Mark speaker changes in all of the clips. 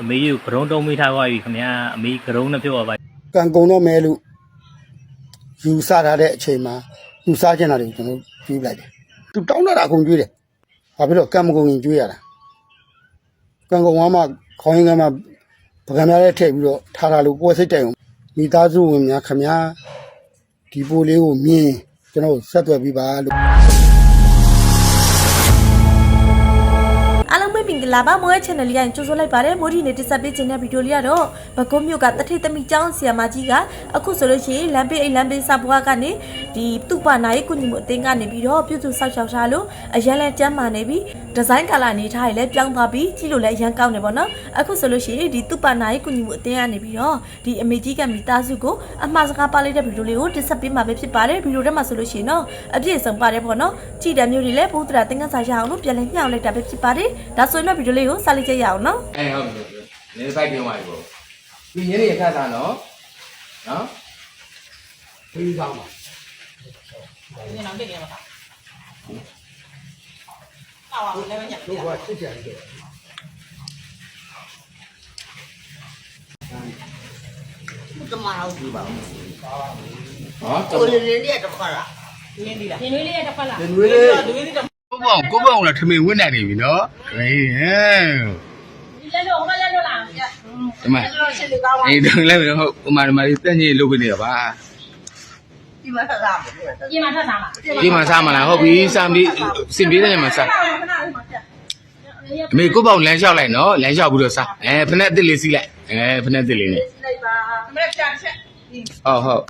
Speaker 1: အမေကြီးကိုဂရုံးတုံးမိထားသွားပြီခင်ဗျာအမေကြီးဂရုံးနဲ့ပြောပါပါ
Speaker 2: ကံကုန်တော့မဲလို့ယူဆထားတဲ့အချိန်မှာယူဆချင်တာတွေကျွန်တော်ကျွေးလိုက်တယ်သူတောင်းတာအကုန်ကျွေးတယ်ဘာဖြစ်လို့ကံမကုန်ရင်ကျွေးရတာကံကုန်ကမှခေါင်းရင်းကမှပကံများနဲ့ထည့်ပြီးတော့ထားတာလို့ကိုယ်စိတ်တိုင်အောင်မိသားစုဝင်များခမများဒီပိုးလေးကိုမြင်ကျွန်တော်ဆက်သွယ်ပြီးပါလို့
Speaker 3: င်္ဂလာပါမိုးရဲ့ channel လေးကိုကြိုဆိုလိုက်ပါတယ်မိုးဒီနေတက်ဆက်ပေးခြင်းတဲ့ဗီဒီယိုလေးကတော့ဘကုံးမြို့ကတထိတ်သမီးကျောင်းဆရာမကြီးကအခုဆိုလို့ရှိရင်လမ်းပေးအိမ်လမ်းပေးစာဘွားကနေဒီသူ့ပါနာရေးကုညီမှုအတင်းကနေပြီးတော့ပြုစုဆောက်ရှောက်ထားလို့အရန်လဲကျမ်းမာနေပြီ ဒီဇိုင်းကာလာနေထားရလဲပြောင်းသွားပြီးကြည့်လို့လဲရမ်းကောင်းတယ်ပေါ့နော်အခုဆိုလို့ရှိရင်ဒီသူပါနာရဲ့ကုညီမှုအတင်းကနေပြီးတော့ဒီအမေကြီးကမိသားစုကိုအမှားစကားပါလိုက်တဲ့ဗီဒီယိုလေးကိုတင်ဆက်ပေးမှာပဲဖြစ်ပါတယ်ဗီဒီယိုထဲမှာဆိုလို့ရှိရင်တော့အပြည့်စုံပါတယ်ပေါ့နော်ကြည်တံမျိုးတွေလဲဘုဒ္ဓရာသင်္ကန်းစာရအောင်လို့ပြန်လဲညှောင်းလိုက်တာပဲဖြစ်ပါတယ်ဒါဆိုရင်တော့ဗီဒီယိုလေးကိုစလိုက်ကြရအောင်နော်
Speaker 4: အဲဟုတ်ပြီနေစိုက်ပြောင်းပါပြီပေါ့ဒီညနေရခက်တာနော်နော်
Speaker 2: ပြီးကောင်းပါ
Speaker 5: ညနေတော့ပြည့်ရမှာပါ အာဝါလ
Speaker 2: ည်းမညက်ဘူးကွာချစ်ချင်တယ်
Speaker 5: ကမာအောင်ပြပါဦး
Speaker 4: ဟာ
Speaker 5: ကိုရင်းလေးတခါလားရင်းလေးလားရင်းလေးတခါလားရင်းလေးရင်းလေးတခါ
Speaker 4: ကိုပေါ့ကိုပေါ့ကထမင်းဝင့်နိုင်နေပြီနော်အေးဟဲ့
Speaker 5: လဲလို့ဟောလဲလို့လား
Speaker 4: တမ
Speaker 5: န်
Speaker 4: အေးတော့လဲဟုတ်ဥမာဒီမာလေးတက်ညိလို့ပြနေတာပါ
Speaker 5: ဒီမှာဆက်စားမယ်ဒီမှာ
Speaker 6: ဆက်ပြ
Speaker 7: င်မှာထပ်စားမှာ
Speaker 4: ဒီမှာစားမလားဟုတ်ပြီစားမလို့စင်ပြေးတဲ့နေရာမှာစားအမေကိုယ့်ပေါက်လမ်းလျှောက်လိုက်နော်လမ်းလျှောက်ပြီးတော့စားအဲဖနက်အစ်စ်လေးစီးလိုက်အဲဖနက်အစ်စ်လေးနဲ့
Speaker 5: လိုက်ပါအမေကြာချက်
Speaker 4: ဟုတ်ဟုတ်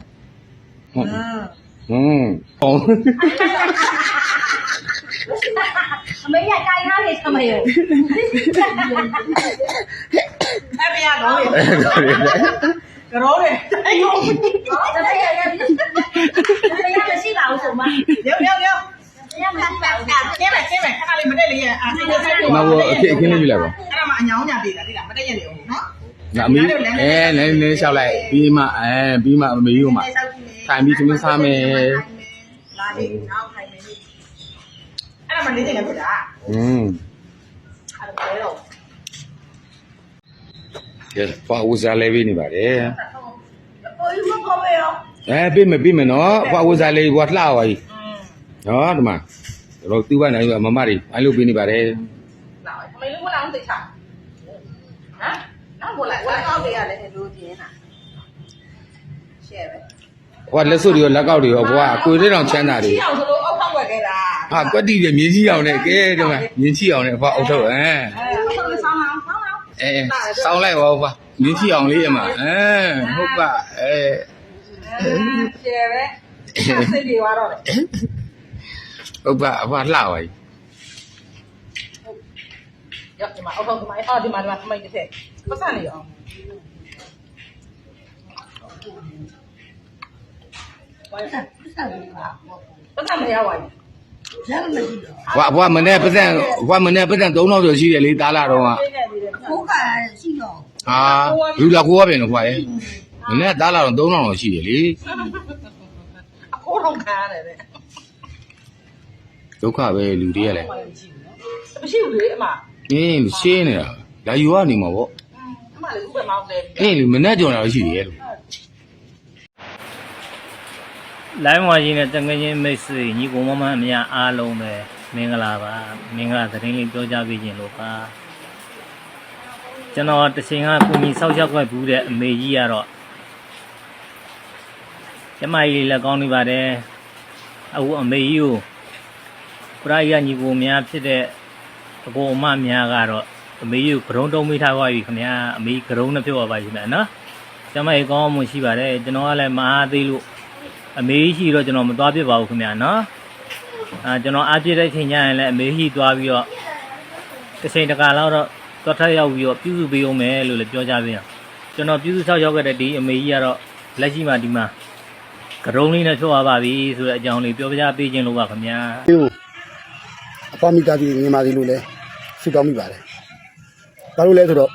Speaker 4: ဟုတ်ဟွန်းဟုတ်
Speaker 5: အမေရကြိုင်ထားလေဆမေရောအဲ့မရတော့ရောတယ်ရောတယ် เดี๋ยวเดี๋ยวเดี๋ยวကျဲပဲကျဲပဲခဏလေးမတက်လေးရအာအဲ့
Speaker 4: ဒါမဟုတ်အခက်အခင်းလေးပြလိုက်ပါ
Speaker 5: အဲ့ဒါမှအညောင်းညာပေးတာတိလားမတက်ရနေဘူးနော်
Speaker 4: ငါအမေအဲလဲလဲလျှောက်လိုက်ပြီးမှအဲပြီးမှအမေကြီးကမှထိုင်ပြီးသမင်းစားမယ်
Speaker 5: လာပြီးနောက်ထိုင်မယ်အဲ့ဒါမှနေနေလည်းဖြစ်တာ
Speaker 4: อืม
Speaker 5: အဲ့ဒါပဲတော့
Speaker 4: ကျပါဦးစားလဲပေးနေပါတယ်
Speaker 5: အိုးမပေါ်ပဲရော
Speaker 4: အဲပြေးမယ်ပြေးမယ်နော်ပါဦးစားလေးဘွားလှပါကြီး နော်ဒီမှာကျွန်တော်သူ့ဘာနိုင်အမမတွေအိုင်းလို့ပေးနေပါတယ်
Speaker 5: လာပါမင်းလူမလာအောင်သိချာဟမ်နောက်ဘလိုက်ဝက်ကောက်တွေရလဲလူပြင်းတာရှယ်ပဲ
Speaker 4: ဟိုကလက်စွပ်တွေရောလက်ကောက်တွေရောဘွားကိုယ်လေးတောင်ချမ်းသာတွေ
Speaker 5: ချီအောင်ဆိုလို့အောက်ဖောက်ွက်ခဲ့တာ
Speaker 4: ဟာကွက်တီတွေမြင်းကြီးအောင်နဲ့ကဲဒီမှာမြင်းကြီးအောင်နဲ့ဘွားအောက်ထုတ်
Speaker 5: ဟမ်အဲ
Speaker 4: စောင်းလိုက်ပါဘွားမြင်းကြီးအောင်လေးအမဟမ်ဟုတ်ပါအဲ
Speaker 5: ရှယ်ပဲစိတ်တွေွားတော့ တယ်
Speaker 4: ဟုတ်ပါဘွာလှပါကြီး
Speaker 5: ရောဒီမှာအောက်ဖောက်ဒီမှာအော်ဒီမှာဒီမှာထမိတ်တစ်ထည့်ပတ်စံနေရောပတ်စံပတ်စံမရပါဘူး
Speaker 4: ဘွာဘွာမနေ့ပတ်စံဘွာမနေ့ပတ်စံ3000ကျော်ရှိတယ်လေတားလာတော့က
Speaker 5: ကိုကရှိတော့
Speaker 4: ဟာလူလာကိုရပြန်တော့ခွာရဲ့မနေ့သားလာတော့3000လောက်ရှိတယ်လေ
Speaker 5: အခိုးထောင်ခံရတယ်တဲ့
Speaker 4: ဒုက္ခပဲလူတွေကလည်း
Speaker 5: မရှိဘူးလေအမ
Speaker 4: အင်းရှင်းနေတာလာယူရနေမှာပေါ့
Speaker 5: အမလည်းဥပမာတယ်
Speaker 4: အင်းလူမနေ့ကြော်တာရှိတယ်လို့
Speaker 1: လိုင်းဝါကြီးနဲ့တငယ်ချင်းမိတ်ဆွေညီကောင်မမအများအားလုံးပဲမင်္ဂလာပါမင်္ဂလာသတင်းလေးပြောကြပေးခြင်းလို့ပါကျွန်တော်တချိန်ကကုညီဆောက်ရှောက်ခွက်ဘူးတဲ့အမေကြီးကတော့ကျမကြီးလေးလည်းကောင်းနေပါတယ်အခုအမေကြီးကို ပရိယညီကောင်များဖြစ်တဲ့အကိုအမများကတော့အမေကြီးကိုဂရုံးတုံးမိထားသွားပြီခင်ဗျာအမေကြီးဂရုံးနဲ့ပြောပါပါရှင်နော်ကျမကြီးကောင်းမှရှိပါတယ်ကျွန်တော်ကလည်းမအားသေးလို့အမေကြီးရှိတော့ကျွန်တော်မသွားပြစ်ပါဘူးခင်ဗျာနော်အာကျွန်တော်အားပြည့်တဲ့ချိန်ကျရင်လည်းအမေကြီးသွားပြီးတော့တစ်ချိန်တစ်ခါလောက်တော့သွားထပ်ရောက်ပြီးတော့ပြုစုပေးအောင်မယ်လို့လည်းပြောကြပြန်ကျွန်တော်ပြုစုဆောက်ရောက်ခဲ့တဲ့ဒီအမေကြီးကတော့လက်ရှိမှဒီမှာကရုံးလေးနဲ့ထွက်သွားပါပြီဆိုတဲ့အကြောင်းလေးပြောပြပေးခြင်းလို့ပါခင်ဗျာ
Speaker 2: ဒီကို အဖေမိသားစုညီမစီလို့လဲဆုတောင်းမိပါတယ်ဘာလို့လဲဆိုတော့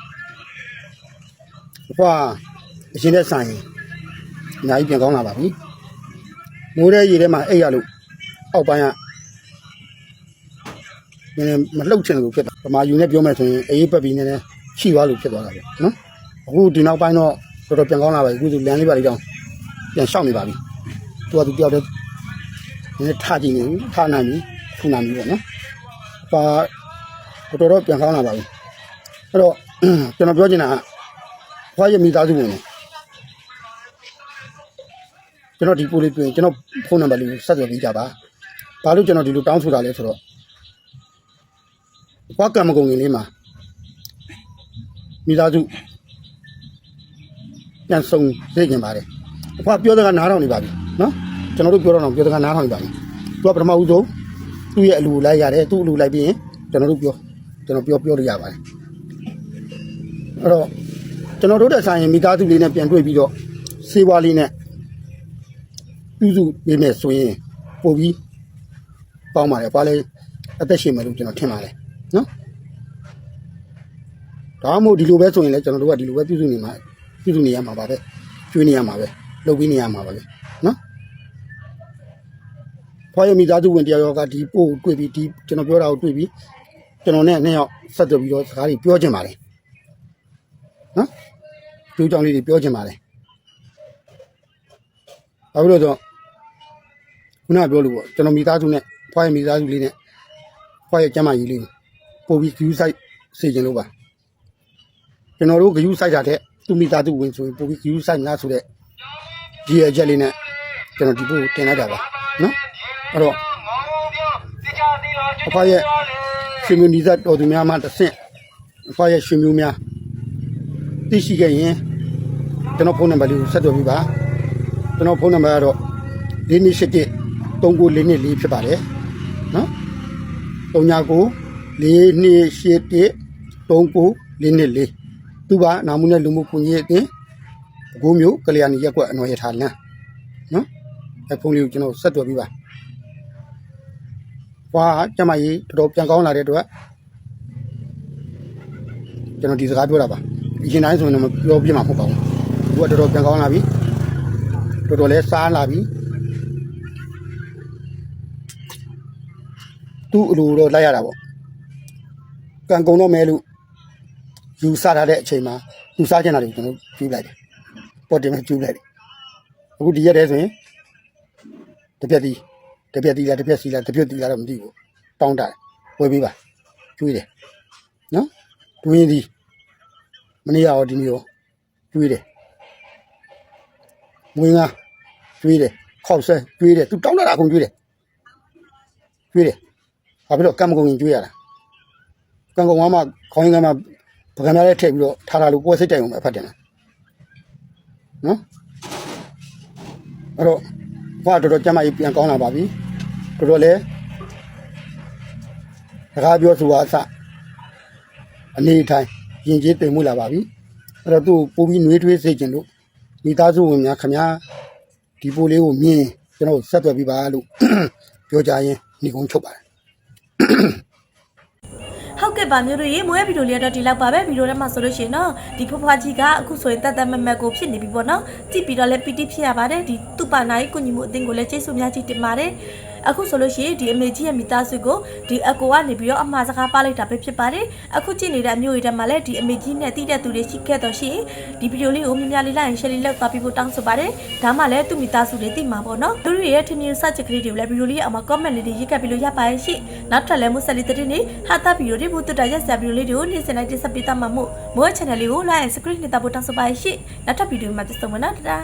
Speaker 2: အဖေအရှင်တဲ့ဆိုင်အများကြီးပြန်ကောင်းလာပါပြီမိုးတဲ့ရေထဲမှာအိတ်ရလို့အောက်ပိုင်းကနည်းနည်းမလှုပ်ချင်လို့ဖြစ်တာပမာယူနဲ့ပြောမယ်ဆိုရင်အေးပတ်ပြီးနည်းနည်းရှိသွားလို့ဖြစ်သွားတာပဲနော်အခုဒီနောက်ပိုင်းတော့တော်တော်ပြန်ကောင်းလာပါပြီအခုဆိုလမ်းလေးပါလေးတောင်ပြန်ရှောက်နေပါပြီသူကသူတယောက်တည်းနည်းနည်းထားကြည့်နေပြီထားနိုင်ပြီ ထူနိုင်ပြီပေါ့နော်ပါတော်တော်ပြန်ကောင်းလာပါပြီအဲ့တော့ကျွန်တော်ပြောချင်တာကခွာရမိသားစုဝင်တယ်ကျွန်တော်ဒီပို့လေးတွေ့ရင်ကျွန်တော်ဖုန်းနံပါတ်လေးကိုဆက်သွယ်ပေးကြပါဘာလို့ကျွန်တော်ဒီလိုတောင်းဆိုတာလဲဆိုတော့ခွာကံမကုန်ရင်လေးမှာမိသားစုပြန်ဆုံးသိကျင်ပါတယ်ခွာပြောတဲ့ကနားထောင်နေပါပြီနော်ကျွန်တော်တို့ပြောတော့တော့ပြောတဲ့ကနားထောင်နေပါပြီသူကပထမဦးဆုံး သူ့ရဲ့အလူလိုက်ရတယ်သူ့အလူလိုက်ပြီးရင်ကျွန်တော်တို့ပြောကျွန်တော်ပြောပြောလို့ရပါတယ်အဲ့တော့ကျွန်တော်တို့တဲ့ဆိုင်ရင်မိသားစုလေးနဲ့ပြန်တွေ့ပြီးတော့စေးဝါးလေးနဲ့ပြုစုပေးမယ်ဆိုရင်ပို့ပြီးပေါင်းပါတယ်ဘာလဲအသက်ရှင်မယ်လို့ကျွန်တော်ထင်ပါတယ်နော်ဒါမှမဟုတ်ဒီလိုပဲဆိုရင်လည်းကျွန်တော်တို့ကဒီလိုပဲပြုစုနေမှာပြုစုနေရမှာပါပဲကျွေးနေရမှာပဲလုပ်ပြီးနေရမှာပါပဲနော် ဖွားရမိသားစုဝင်တရားရောကဒီပို့တွေ့ပြီးဒီကျွန်တော်ပြောတာကိုတွေ့ပြီးကျွန်တော်နဲ့နှစ်ယောက်ဆက်သွယ်ပြီးတော့စကားတွေပြောချင်ပါတယ်နော်ကျိုးကြောင်လေးတွေပြောချင်ပါတယ်ဘာဖြစ်လို့လဲဆိုတော့ခုနကပြောလို့ပေါ့ကျွန်တော်မိသားစုနဲ့ဖွားရမိသားစုလေးနဲ့ဖွားရကျမ်းမာရေးလေးကိုပို့ပြီး view site စေချင်လို့ပါကျွန်တော်တို့ view site တာတဲ့သူမိသားစုဝင်ဆိုရင်ပို့ပြီး view site လားဆိုတဲ့ဒီအချက်လေးနဲ့ကျွန်တော်ဒီပို့တင်လိုက်တာပါနော် အဲ့တော့အဖွားရဲ့ရှင်မျိုးနီးစပ်တော်သူများမှတစ်ဆင့်အဖွားရဲ့ရှင်မျိုးများသိရှိခဲ့ရင်ကျွန်တော်ဖုန်းနံပါတ်လေးကိုဆက်သွယ်ပြီးပါကျွန်တော်ဖုန်းနံပါတ်ကတော့4281 3944ဖြစ်ပါတယ်နော်394281 3944သူပါနာမှုနဲ့လူမှုကွန်ရက်အတင်းဘကိုးမျိုးကလျာဏီရက်ကွက်အနော်ရထားလမ်းနော်အဲဖုန်းလေးကိုကျွန်တော်ဆက်သွယ်ပြီးပါ ဟွာကျမကြီးတော်တော်ပြန်ကောင်းလာတဲ့အတွက်ကျွန်တော်ဒီစကားပြောတာပါအရင်တိုင်းဆိုရင်တော့မပြောပြမှာမဟုတ်ပါဘူးသူကတော်တော်ပြန်ကောင်းလာပြီတော်တော်လဲစားလာပြီသူ့အလိုတော့လိုက်ရတာပေါ့ကံကုန်တော့မဲလို့ယူဆထားတဲ့အချိန်မှာယူဆချင်တာတွေကိုကျွန်တော်ပြလိုက်တယ်ပေါ်တင်မဲ့ပြလိုက်တယ်အခုဒီရက်တည်းဆိုရင်တစ်ပြက်တီး တစ်ပြက်တီးလားတစ်ပြက်စီလားတစ်ပြက်တီးလားတော့မသိဘူးတောင်းတတယ်ဝယ်ပေးပါကျွေးတယ်နော်တွင်းသည်မနေ့ကရောဒီနေ့ရောကျွေးတယ်မွေးငါကျွေးတယ်ခောက်ဆဲကျွေးတယ်သူတောင်းတတာအကုန်ကျွေးတယ်ကျွေးတယ်ဘာဖြစ်လို့ကံမကုန်ရင်ကျွေးရတာကံကုန်ကမှခေါင်းရင်းကမှပကံများလေးထည့်ပြီးတော့ထားထားလို့ကိုယ်စိတ်တိုင်အောင်ပဲဖတ်တယ်နော်အဲ့တော့ဘာတော်တော်ကြမ်းမကြီးပြန်ကောင်းလာပါပြီ တော်တော်လေးစကားပြောဆိုတာအစအနေထိုင်ရင်ကျေးတင်မှုလာပါပြီအဲ့တော့သူ့ပို့ပြီးနှွေးထွေးစေခြင်းလို့မိသားစုဝင်များခမများဒီပိုးလေးကိုမြင်ကျွန်တော်ဆက်သွယ်ပြီးပါလို့ပြောကြရင်ညီကုန်းချုပ်ပါတယ်
Speaker 3: ဟုတ်ကဲ့ပါမျိုးတို့ရေမွေးဗီဒီယိုလေးတော့ဒီလောက်ပါပဲဗီဒီယိုထဲမှာဆိုလို့ရှိရင်တော့ဒီဖွားဖွားကြီးကအခုဆိုရင်တတ်တတ်မတ်မတ်ကိုဖြစ်နေပြီပေါ့နော်ကြည့်ပြီးတော့လည်းပီတိဖြစ်ရပါတယ်ဒီသူ့ပါနိုင်ကုညီမှုအသင်းကိုလည်းကျေးဇူးများကြီးတင်ပါတယ် အခုဆိုလို့ရှိရင်ဒီအမေကြီးရဲ့မိသားစုကိုဒီအကိုကနေပြီးတော့အမှားစကားပါလိုက်တာပဲဖြစ်ပါတယ်အခုကြည့်နေတဲ့အမျိုးတွေထဲမှာလည်းဒီအမေကြီးနဲ့တိတဲ့သူတွေရှိခဲ့တော့ရှိရင်ဒီဗီဒီယိုလေးကိုမြင်များလေးလိုက်ရင် share လေးလောက်သွားပြီးဖို့တောင်းဆိုပါတယ်ဒါမှလည်းသူ့မိသားစုတွေသိမှာပေါ့နော်သူတို့ရဲ့ထင်မြင်စချက်ကလေးတွေကိုလည်းဗီဒီယိုလေးအောက်မှာ comment လေးတွေရေးခဲ့ပြီးလို့ရပါရဲ့ရှိနောက်ထပ်လည်းမူဆက်လေးတဲ့နေ့ဟာတာဗီဒီယိုတွေဘုတူတာရက်စဗီဒီယိုလေးတွေကိုနေ့စဉ်လိုက်တင်ဆက်ပေးသွားမှာမို့မိုး channel လေးကို like and subscribe နဲ့တပ်ဖို့တောင်းဆိုပါရဲ့ရှိနောက်ထပ်ဗီဒီယိုမှာပြန်ဆုံမနော်တဒါ